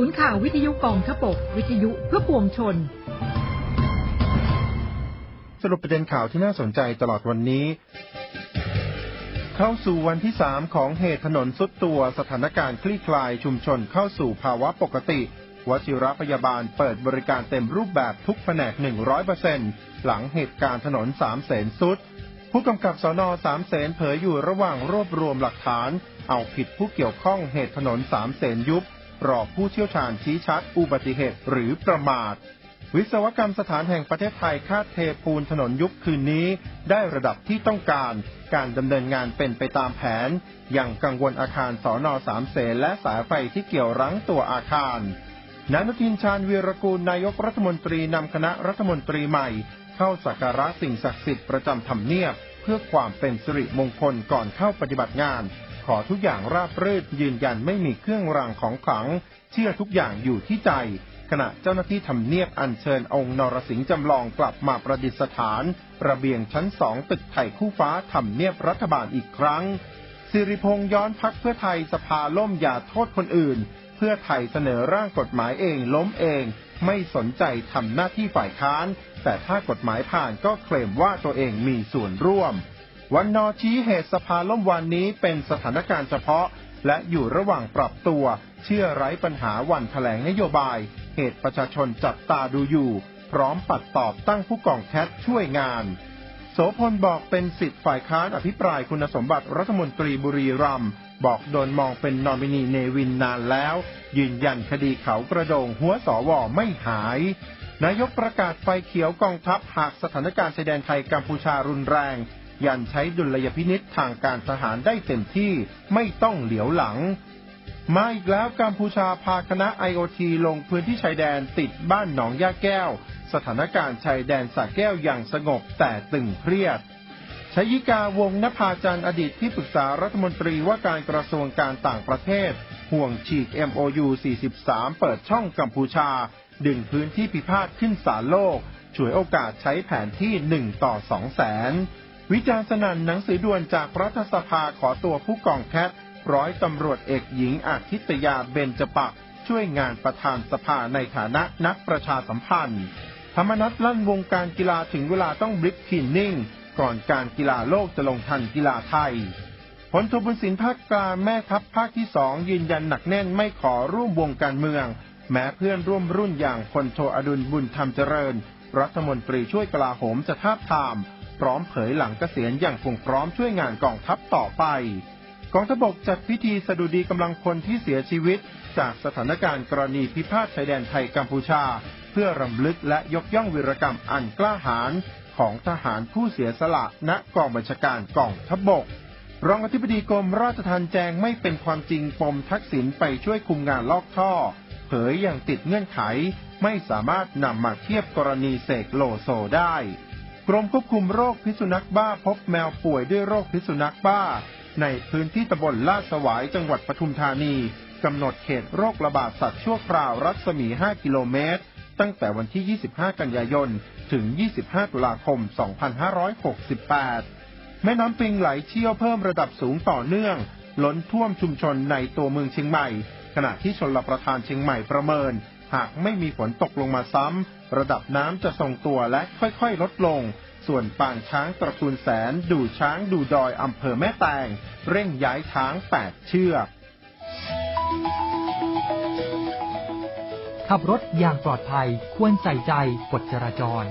ศูนย์ข่าววิทยุกองทบก วิทยุเพื่อปวงชน สรุปประเด็นข่าวที่น่าสนใจตลอดวันนี้ เข้าสู่วันที่3ของเหตุถนนสุดตัวสถานการณ์คลี่คลายชุมชนเข้าสู่ภาวะปกติวชิรพยาบาลเปิดบริการเต็มรูปแบบทุกแผนก 100%หลังเหตุการณ์ถนนสามเสนสุด ผู้กำกับสนสามเสนเผยอยู่ระหว่างรวบรวมหลักฐาน เอาผิดผู้เกี่ยวข้องเหตุถนนสามเสนยุบ รอผู้เชี่ยวชาญชี้ชัดอุบัติเหตุหรือประมาท วิศวกรรมสถานแห่งประเทศไทยคาดเทปูนถนนยุคคืนนี้ ได้ระดับที่ต้องการ การดำเนินงานเป็นไปตามแผน อย่างกังวลอาคารสอนอสามเสนและสายไฟที่เกี่ยวรั้งตัวอาคารนายนทินชาญวีรกูลนายกรัฐมนตรีนำคณะรัฐมนตรีใหม่ เข้าสักการะสิ่งศักดิ์สิทธิ์ประจำทำเนียบ เพื่อความเป็นสิริมงคลก่อนเข้าปฏิบัติงาน ขอทุกอย่างราบรื่นยืนยันไม่มีเครื่องรางของขลัง เชื่อทุกอย่างอยู่ที่ใจ ขณะเจ้าหน้าที่ทำเนียบอัญเชิญองค์นรสิงห์จำลองกลับมาประดิษฐาน ระเบียงชั้นสองตึกไทยคู่ฟ้าทำเนียบรัฐบาลอีกครั้ง สิริพงษ์ย้อนพักเพื่อไทยสภาล่มอย่าโทษคนอื่น เพื่อไทยเสนอร่างกฎหมายเองล้มเอง ไม่สนใจทำหน้าที่ฝ่ายค้าน แต่ถ้ากฎหมายผ่านก็เคลมว่าตัวเองมีส่วนร่วม วันนอชี้เหตุสภาล่มวันนี้เป็นสถานการณ์เฉพาะ และอยู่ระหว่างปรับตัว เชื่อไร้ปัญหาวันแถลงนโยบาย เหตุประชาชนจับตาดูอยู่ พร้อมปัดตอบตั้งผู้กองแคทช่วยงาน โสพลบอกเป็นสิทธิ์ฝ่ายค้านอภิปรายคุณสมบัติรัฐมนตรีบุรีรัมย์บอกโดนมองเป็นนอมินีเนวินนานแล้ว ยืนยันคดีเขากระโดงหัวสอวอไม่หาย นายกประกาศไฟเขียวกองทัพหากสถานการณ์ชายแดนไทยกัมพูชารุนแรง ยันใช้ดุลยพินิษทางการทหารได้เต็มที่ไม่ต้องเหลียวหลัง มาอีกแล้วกัมพูชาพาคณะ IOT ลงพื้นที่ชายแดนติดบ้านหนองย่าแก้ว สถานการณ์ชายแดนสะแก้วอย่างสงบแต่ตึงเครียดชยิกาวงนภาจันอดีตที่ปรึกษารัฐมนตรีว่าการกระทรวงการต่างประเทศ ห่วงฉีก MOU 43 เปิดช่องกัมพูชา ดึงพื้นที่พิพาทขึ้นศาลโลก ช่วยโอกาสใช้แผนที่ 1 ต่อ 2 แสน วิจารณ์สนั่นหนังสือด่วนจากรัฐสภาขอตัวผู้กองแคทร้อยตำรวจเอกหญิงอาทิตยาเบญจปักช่วยงานประธานสภาในฐานะนักประชาสัมพันธ์ ธรรมนัฐลั่นวงการกีฬาถึงเวลาต้องบลิกคินนิ่ง ก่อนการกีฬาโลกจะลงทันกีฬาไทย ผลทบุญสินภาคกลางแม่ทัพภาคที่สองยืนยันหนักแน่นไม่ขอร่วมวงการเมือง แม้เพื่อนร่วมรุ่นอย่างพลโทอดุลบุญธรรมเจริญ รัฐมนตรีช่วยกลาโหมจะทาบทาม พร้อมเผยหลังเกษียณอย่างคงพร้อมช่วยงานกองทัพต่อไป กองทัพบกจัดพิธีสดุดีกำลังพลที่เสียชีวิต จากสถานการณ์กรณีพิพาทชายแดนไทยกัมพูชา เพื่อรำลึกและยกย่องวีรกรรมอันกล้าหาญของทหารผู้เสียสละณกองบัญชาการกองทัพบกรองอธิบดีกรมราชทัณฑ์แจงไม่เป็นความจริงปมทักษิณไปช่วยคุมงานลอกท่อ เผยอย่างติดเงื่อนไข ไม่สามารถนำมาเทียบกรณีเสกโลโซได้ กรมควบคุมโรคพิษสุนัขบ้าพบแมวป่วยด้วยโรคพิษสุนัขบ้า ในพื้นที่ตำบลลาดสวายจังหวัดปทุมธานีกำหนดเขตโรคระบาดสัตว์ชั่วคราวรัศมี 5 กิโลเมตร ตั้งแต่วันที่ 25 กันยายน ถึง 25 ตุลาคม 2568 แม่น้ำปิงไหลเชี่ยวเพิ่มระดับสูงต่อเนื่อง ล้นท่วมชุมชนในตัวเมืองเชียงใหม่ ขณะที่ชนลประทานเชียงใหม่ประเมิน หากไม่มีฝนตกลงมาซ้ำ ระดับน้ำจะทรงตัวและค่อยๆ ลดลง ส่วนปางช้างตระกูลแสน ดูช้างดูดอยอำเภอแม่แตง เร่งย้ายช้าง 8 เชือก ขับรถอย่างปลอดภัยควรใส่ใจกฎจราจร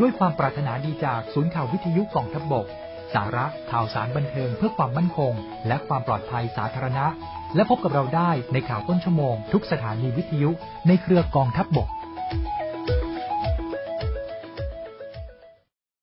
ด้วยความปรารถนาดีจากศูนย์ข่าววิทยุกองทัพบกสาระข่าวสารบันเทิงเพื่อความมั่นคง และความปลอดภัยสาธารณะ และพบกับเราได้ในข่าวต้นชั่วโมง ทุกสถานีวิทยุในเครือกองทัพบก